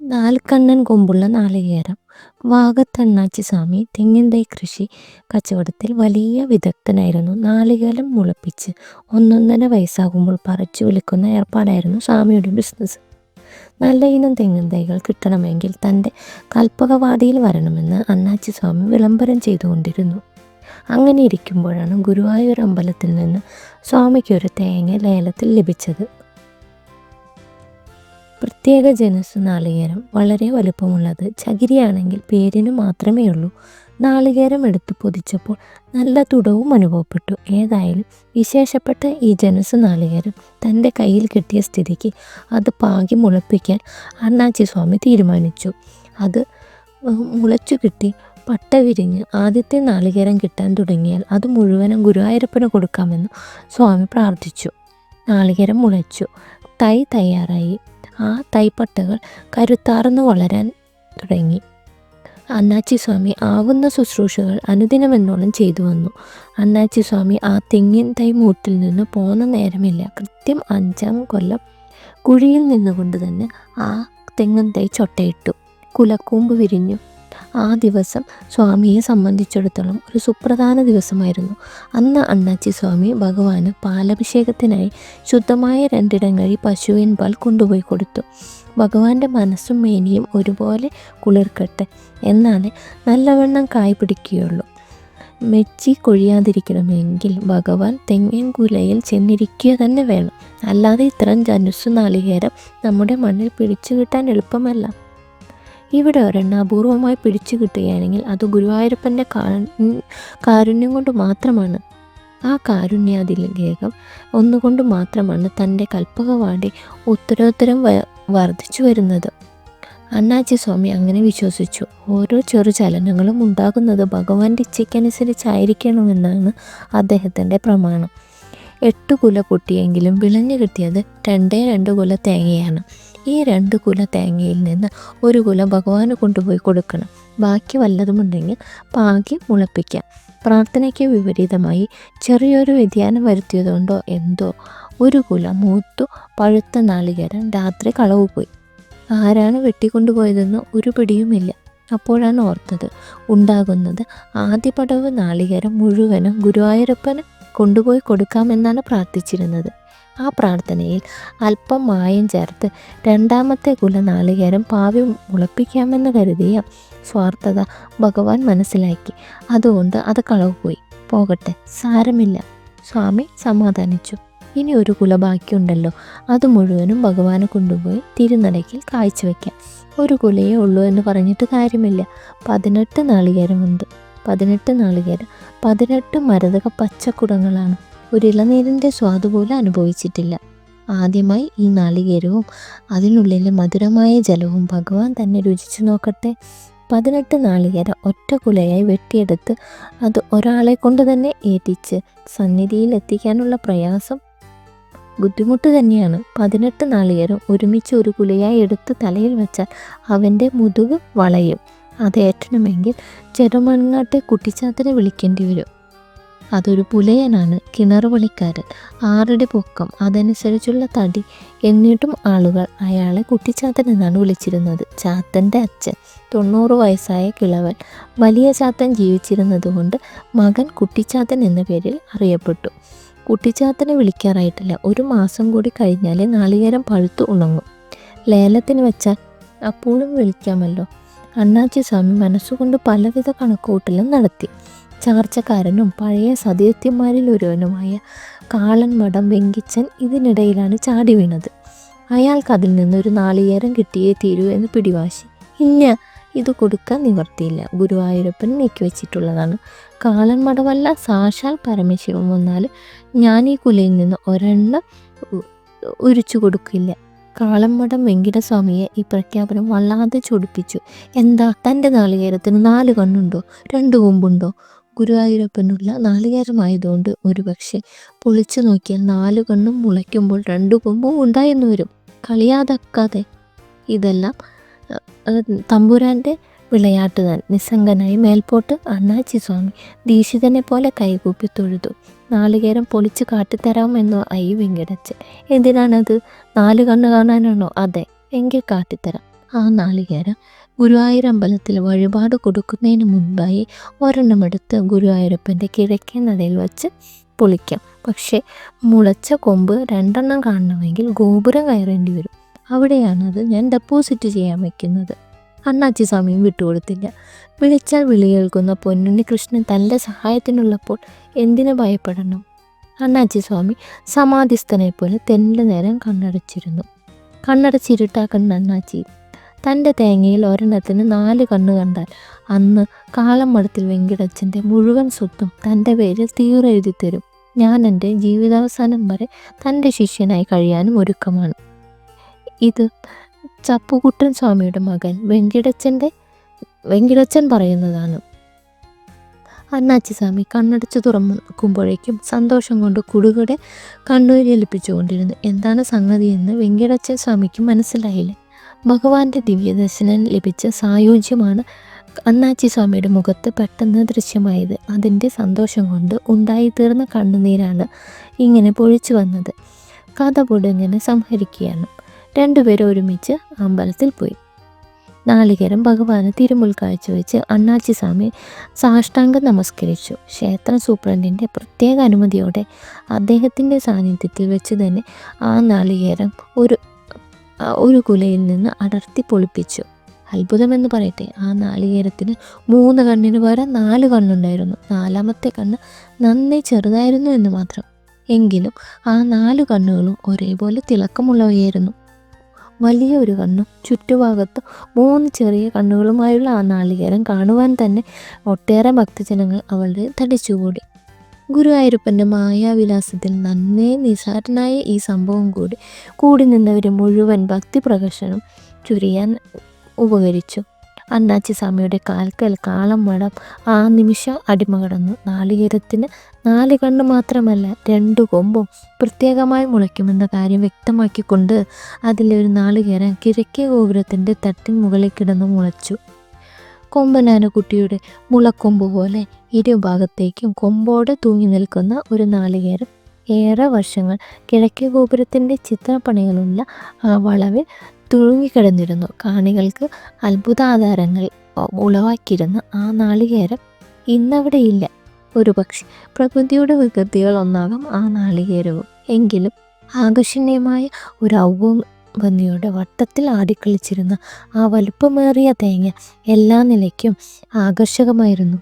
നാൽക്കണ്ണൻ കൊമ്പുള്ള നാളികേരം. വാഗത്തണ്ണാച്ചി സ്വാമി തെങ്ങിൻ തൈ കൃഷി കച്ചവടത്തിൽ വലിയ വിദഗ്ധനായിരുന്നു. നാളികേരം മുളപ്പിച്ച് ഒന്നൊന്നര വയസ്സാകുമ്പോൾ പറിച്ചു വിളിക്കുന്ന ഏർപ്പാടായിരുന്നു സ്വാമിയുടെ ബിസിനസ് നല്ല ഇനം തെങ്ങിൻ തൈകൾ കിട്ടണമെങ്കിൽ തന്റെ കൽപ്പകവാടിയിൽ വരണമെന്ന് അണ്ണാച്ചി സ്വാമി വിളംബരം ചെയ്തുകൊണ്ടിരുന്നു. അങ്ങനെ ഇരിക്കുമ്പോഴാണ് ഗുരുവായൂർ അമ്പലത്തിൽ നിന്ന് സ്വാമിക്ക് ഒരു തേങ്ങ ലേലത്തിൽ ലഭിച്ചത്. പ്രത്യേക ജനസ് നാളികേരം വളരെ വലുപ്പമുള്ളത്. ചകിരിയാണെങ്കിൽ പേരിന് മാത്രമേ ഉള്ളൂ നാളികേരം എടുത്ത് പൊതിച്ചപ്പോൾ നല്ല തുടവും അനുഭവപ്പെട്ടു. ഏതായാലും വിശേഷപ്പെട്ട ഈ ജനസ് നാളികേരം തന്റെ കയ്യിൽ കിട്ടിയ സ്ഥിതിക്ക് അത് പാകി മുളപ്പിക്കാൻ അണ്ണാച്ചി സ്വാമി തീരുമാനിച്ചു. അത് മുളച്ചു കിട്ടി പട്ട വിരിഞ്ഞ് ആദ്യത്തെ നാളികേരം കിട്ടാൻ തുടങ്ങിയാൽ അത് മുഴുവനും ഗുരുവായൂരപ്പന് കൊടുക്കാമെന്ന് സ്വാമി പ്രാർത്ഥിച്ചു. നാളികേരം മുളച്ചു. തൈ തയ്യാറായി. ആ തൈപ്പട്ടകൾ കരുത്താർന്നു വളരാൻ തുടങ്ങി. അന്നാച്ചി സ്വാമി ആവുന്ന ശുശ്രൂഷകൾ അനുദിനമെന്നോളം ചെയ്തു വന്നു. അന്നാച്ചി സ്വാമി ആ തെങ്ങിൻ തൈ മൂട്ടിൽ നിന്ന് പോന്ന നേരമില്ല. കൃത്യം അഞ്ചാം കൊല്ലം കുഴിയിൽ നിന്നുകൊണ്ട് തന്നെ ആ തെങ്ങിൻ തൈ ചൊട്ടയിട്ടു. കുലക്കൂമ്പ് വിരിഞ്ഞു. ആ ദിവസം സ്വാമിയെ സംബന്ധിച്ചിടത്തോളം ഒരു സുപ്രധാന ദിവസമായിരുന്നു. അന്ന് അണ്ണാച്ചി സ്വാമി ഭഗവാന് പാലഭിഷേകത്തിനായി ശുദ്ധമായ രണ്ടിടങ്ങഴി പശുവിൻ പാൽ കൊണ്ടുപോയി കൊടുത്തു. ഭഗവാന്റെ മനസ്സും മേനിയും ഒരുപോലെ കുളിർക്കട്ടെ എന്നാലേ നല്ലവണ്ണം കായ് പിടിക്കുകയുള്ളൂ. മെച്ചി കൊഴിയാതിരിക്കണമെങ്കിൽ ഭഗവാൻ തെങ്ങിൻ കുലയിൽ ചെന്നിരിക്കുക തന്നെ വേണം. അല്ലാതെ ഇത്തരം ജനുസ് നാളികേരം നമ്മുടെ മണ്ണിൽ പിടിച്ചു കിട്ടാൻ എളുപ്പമല്ല. ഇവിടെ ഒരെണ്ണം അപൂർവമായി പിടിച്ചു കിട്ടുകയാണെങ്കിൽ അത് ഗുരുവായൂരപ്പന്റെ കാരുണ്യം കൊണ്ട് മാത്രമാണ്. ആ കാരുണ്യാതിലേകം ഒന്നുകൊണ്ട് മാത്രമാണ് തന്റെ കൽപ്പകവാടി ഉത്തരോത്തരം വർദ്ധിച്ചു വരുന്നത്. അണ്ണാച്ചി സ്വാമി അങ്ങനെ വിശ്വസിച്ചു. ഓരോ ചെറു ചലനങ്ങളും ഉണ്ടാകുന്നത് ഭഗവാന്റെ ഇച്ഛയ്ക്കനുസരിച്ചായിരിക്കണമെന്നാണ് അദ്ദേഹത്തിന്റെ പ്രമാണം. എട്ട് കുല പൊട്ടിയെങ്കിലും വിളഞ്ഞു കിട്ടിയത് രണ്ടേ രണ്ട് കുല തേങ്ങയാണ്. ഈ രണ്ട് കുല തേങ്ങയിൽ നിന്ന് ഒരു കുല ഭഗവാന് കൊണ്ടുപോയി കൊടുക്കണം. ബാക്കി വല്ലതുമുണ്ടെങ്കിൽ പാകി മുളപ്പിക്കാം. പ്രാർത്ഥനയ്ക്ക് വിപരീതമായി ചെറിയൊരു വ്യതിയാനം വരുത്തിയതുകൊണ്ടോ എന്തോ? ഒരു കുല മൂത്തു പഴുത്ത നാളികേരം രാത്രി കളവ് പോയി ആരാണ് വെട്ടിക്കൊണ്ടുപോയതെന്ന് ഒരു പിടിയുമില്ല. അപ്പോഴാണ് ഓർത്തത്. ഉണ്ടാകുന്നത് ആദ്യ പടവ് നാളികേരം മുഴുവനും ഗുരുവായൂരപ്പന് കൊണ്ടുപോയി കൊടുക്കാമെന്നാണ് പ്രാർത്ഥിച്ചിരുന്നത്. ആ പ്രാർത്ഥനയിൽ അല്പം മായം ചേർത്ത് രണ്ടാമത്തെ കുല നാളികേരം പാവി മുളപ്പിക്കാമെന്ന് കരുതിയ സ്വാർത്ഥത ഭഗവാൻ മനസ്സിലാക്കി. അതുകൊണ്ട് അത് കളവുപോയി. പോകട്ടെ സാരമില്ല. സ്വാമി സമാധാനിച്ചു. ഇനി ഒരു കുല ബാക്കിയുണ്ടല്ലോ അത് മുഴുവനും ഭഗവാനെ കൊണ്ടുപോയി തിരുനടയ്ക്കിൽ കാഴ്ചവെക്കാം ഒരു കുലയേ ഉള്ളൂ എന്ന് പറഞ്ഞിട്ട് കാര്യമില്ല. പതിനെട്ട് നാളികേരമുണ്ട്. പതിനെട്ട് നാളികേര. പതിനെട്ട് മരതക പച്ചക്കുടങ്ങളാണ്. ഒരു ഇളനീരിന്റെ സ്വാദ് പോലും അനുഭവിച്ചിട്ടില്ല. ആദ്യമായി ഈ നാളികേരവും അതിനുള്ളിലെ മധുരമായ ജലവും ഭഗവാൻ തന്നെ രുചിച്ചു നോക്കട്ടെ. പതിനെട്ട് നാളികേര ഒറ്റ കുലയായി വെട്ടിയെടുത്ത് അത് ഒരാളെ കൊണ്ട് തന്നെ ഏറ്റിച്ച് സന്നിധിയിൽ എത്തിക്കാനുള്ള പ്രയാസം ബുദ്ധിമുട്ട് തന്നെയാണ്. പതിനെട്ട് നാളികേരം ഒരുമിച്ച് ഒരു കുലയായി എടുത്ത് തലയിൽ വെച്ചാൽ അവന്റെ മുതുക് വളയും. അത് ഏറ്റണമെങ്കിൽ ചെറുമണ്ണാട്ടെ കുട്ടിച്ചാത്തനെ വിളിക്കേണ്ടി വരും. അതൊരു പുലയനാണ് കിണറുപണിക്കാരൻ ആറുടെ പൊക്കം അതനുസരിച്ചുള്ള തടി എന്നിട്ടും ആളുകൾ അയാളെ കുട്ടിച്ചാത്തൻ എന്നാണ് വിളിച്ചിരുന്നത്. ചാത്തന്റെ അച്ഛൻ തൊണ്ണൂറ് വയസ്സായ കിളവൻ. വലിയ ചാത്തൻ ജീവിച്ചിരുന്നതുകൊണ്ട് മകൻ കുട്ടിച്ചാത്തൻ എന്ന പേരിൽ അറിയപ്പെട്ടു. കുട്ടിച്ചാത്തനെ വിളിക്കാറായിട്ടില്ല. ഒരു മാസം കൂടി കഴിഞ്ഞാൽ നാളികേരം പഴുത്തു ഉണങ്ങും. ലേലത്തിന് വെച്ചാൽ അപ്പോഴും വിളിക്കാമല്ലോ. അണ്ണാച്ചി സ്വാമി മനസ്സുകൊണ്ട് പലവിധ കണക്കുകൂട്ടലും നടത്തി. ചാർച്ചക്കാരനും പഴയ സതീർത്ഥ്യന്മാരിൽ ഒരുവനുമായ കാളൻ മഠം വെങ്കിച്ചൻ ഇതിനിടയിലാണ് ചാടി വീണത്. അയാൾക്ക് അതിൽ നിന്നൊരു നാളികേരം കിട്ടിയേ തീരൂ എന്ന് പിടിവാശി. ഇല്ല ഇത് കൊടുക്കാൻ നിവർത്തിയില്ല. ഗുരുവായൂരപ്പൻ നീക്കിവെച്ചിട്ടുള്ളതാണ് കാളൻ മഠമല്ല സാക്ഷാൽ പരമശിവം വന്നാൽ ഞാൻ ഈ കുലയിൽ നിന്ന് ഒരെണ്ണം ഉരിച്ചു കൊടുക്കില്ല. കാളമ്മടം വെങ്കിടസ്വാമിയെ ഈ പ്രഖ്യാപനം വല്ലാതെ ചൊടിപ്പിച്ചു. എന്താ? തന്റെ നാളികേരത്തിന് നാല് കണ്ണുണ്ടോ? രണ്ട് കൊമ്പുണ്ടോ? ഗുരുവായൂരപ്പനുള്ള നാളികേരമായതുകൊണ്ട് ഒരുപക്ഷെ പൊളിച്ചു നോക്കിയാൽ നാല് കണ്ണും മുളയ്ക്കുമ്പോൾ രണ്ടു കൊമ്പും ഉണ്ടായെന്ന് വരും. കളിയാതക്കാതെ. ഇതെല്ലാം തമ്പുരാന്റെ വിളയാട്ട് താൻ നിസ്സംഗനായി മേൽപോട്ട് അണ്ണാച്ചി സ്വാമി ദീക്ഷിതനെ പോലെ കൈകൂപ്പി തൊഴുതു. നാളികേരം പൊളിച്ച് കാട്ടിത്തരാമെന്നോ ഐ വെങ്കിടച്ച് എന്തിനാണത്? നാല് കണ്ണ് കാണാനാണോ? അതെ എങ്കിൽ കാട്ടിത്തരാം ആ നാളികേരം ഗുരുവായൂർ അമ്പലത്തിൽ വഴിപാട് കൊടുക്കുന്നതിന് മുൻപായി ഒരെണ്ണമെടുത്ത് ഗുരുവായൂരപ്പന്റെ കിഴക്കേ നടയിൽ വച്ച് പൊളിക്കാം. പക്ഷേ മുളച്ച കൊമ്പ് രണ്ടെണ്ണം കാണണമെങ്കിൽ ഗോപുരം കയറേണ്ടി വരും. അവിടെയാണത് ഞാൻ ഡെപ്പോസിറ്റ് ചെയ്യാൻ വയ്ക്കുന്നത് അണ്ണാച്ചി സ്വാമിയും വിട്ടുകൊടുത്തില്ല. വിളിച്ചാൽ വിളി കേൾക്കുന്ന പൊന്നുണ്ണി കൃഷ്ണൻ തന്റെ സഹായത്തിനുള്ളപ്പോൾ എന്തിനു ഭയപ്പെടണം? അണ്ണാച്ചി സ്വാമി സമാധിസ്ഥനെ പോലെ തെന്റെ നേരം കണ്ണടച്ചിരുന്നു. കണ്ണടച്ചിരുട്ടാക്കുന്ന അണ്ണാച്ചി തന്റെ തേങ്ങയിൽ ഒരെണ്ണത്തിന് നാല് കണ്ണ് കണ്ടാൽ അന്ന് കാളമടത്തിൽ വെങ്കിടച്ചന്റെ മുഴുവൻ സ്വത്തും തന്റെ പേരിൽ തീറെഴുതി തരും. ഞാൻ എന്റെ ജീവിതാവസാനം വരെ തന്റെ ശിഷ്യനായി കഴിയാനും ഒരുക്കമാണ്. ഇത് ചപ്പുകുട്ടൻ സ്വാമിയുടെ മകൻ വെങ്കിടച്ചന്റെ വെങ്കിടച്ചൻ പറയുന്നതാണ്. അന്നാച്ചിസ്വാമി സ്വാമി കണ്ണടച്ച് തുറക്കുമ്പോഴേക്കും സന്തോഷം കൊണ്ട് കുടുകുടെ കണ്ണൂരിലിപ്പിച്ചുകൊണ്ടിരുന്നു എന്താണ് സംഗതി എന്ന് വെങ്കിടച്ചൻ സ്വാമിക്ക് മനസ്സിലായില്ല. ഭഗവാന്റെ ദിവ്യദർശനം ലഭിച്ച സായുജ്യമാണ് അന്നാച്ചി സ്വാമിയുടെ മുഖത്ത് പെട്ടെന്ന് ദൃശ്യമായത്. അതിന്റെ സന്തോഷം കൊണ്ട് ഉണ്ടായിത്തീർന്ന കണ്ണുനീരാണ് ഇങ്ങനെ പൊഴിച്ചു വന്നത്. കഥ പൊടുങ്ങനെ സംഹരിക്കുകയാണ്. രണ്ടുപേരും ഒരുമിച്ച് അമ്പലത്തിൽ പോയി. നാളികേരം ഭഗവാന് തിരുമുൽ കാഴ്ചവെച്ച് അണ്ണാച്ചി സ്വാമി സാഷ്ടാംഗം നമസ്കരിച്ചു. ക്ഷേത്ര സൂപ്രണ്ടിന്റെ പ്രത്യേക അനുമതിയോടെ അദ്ദേഹത്തിന്റെ സാന്നിധ്യത്തിൽ വെച്ച് തന്നെ ആ നാളികേരം ഒരു ഒരു കുലയിൽ നിന്ന് അടർത്തി പൊളിപ്പിച്ചു. അത്ഭുതമെന്ന് പറയട്ടെ ആ നാളികേരത്തിന് മൂന്ന് കണ്ണിന് പകരം നാല് കണ്ണുണ്ടായിരുന്നു. നാലാമത്തെ കണ്ണ് നന്നേ ചെറുതായിരുന്നു എന്ന് മാത്രം. എങ്കിലും ആ നാല് കണ്ണുകളും ഒരേപോലെ തിളക്കമുള്ളവയായിരുന്നു. വലിയ ഒരു കണ്ണും ചുറ്റുഭാഗത്ത് മൂന്ന് ചെറിയ കണ്ണുകളുമായുള്ള ആ നാളികേരം കാണുവാൻ തന്നെ ഒട്ടേറെ ഭക്തജനങ്ങൾ അവളുടെ തടിച്ചുകൂടി. ഗുരുവായൂരപ്പന്റെ മായാവിലാസത്തിൽ നന്നേ നിസാരനായ ഈ സംഭവം കൂടി കൂടി നിന്നവർ മുഴുവൻ ഭക്തി പ്രകർശനം ചുരിയാൻ ഉപകരിച്ചു. അണ്ണാച്ചി സ്വാമിയുടെ കാൽക്കൽ കാളം മടം ആ നിമിഷം അടിമ കടന്നു. നാളികേരത്തിന് നാല് കണ്ണ് മാത്രമല്ല രണ്ടു കൊമ്പും പ്രത്യേകമായി മുളയ്ക്കുമെന്ന കാര്യം വ്യക്തമാക്കിക്കൊണ്ട് അതിലൊരു നാളികേരം കിഴക്കേ ഗോപുരത്തിന്റെ തട്ടിൻ മുകളിൽ കിടന്ന് മുളച്ചു. കൊമ്പനാന കുട്ടിയുടെ മുളക്കൊമ്പ് പോലെ ഇരുഭാഗത്തേക്കും കൊമ്പോടെ തൂങ്ങി നിൽക്കുന്ന ഒരു നാളികേരം. ഏറെ വർഷങ്ങൾ കിഴക്കേ ഗോപുരത്തിന്റെ ചിത്രപ്പണികളുള്ള ആ വളവിൽ തുളുങ്ങിക്കിടന്നിരുന്നു കാണികൾക്ക് അത്ഭുതാധാരങ്ങൾ ഉളവാക്കിയിരുന്ന ആ നാളികേരം ഇന്നവിടെയില്ല. ഒരു പക്ഷെ പ്രകൃതിയുടെ വികൃതികൾ ഒന്നാകും ആ നാളികേരവും. എങ്കിലും ആകർഷണീയമായ ഒരു ഔവഭംഗിയുടെ വട്ടത്തിൽ ആടിക്കളിച്ചിരുന്ന ആ വലുപ്പമേറിയ തേങ്ങ എല്ലാ നിലയ്ക്കും ആകർഷകമായിരുന്നു.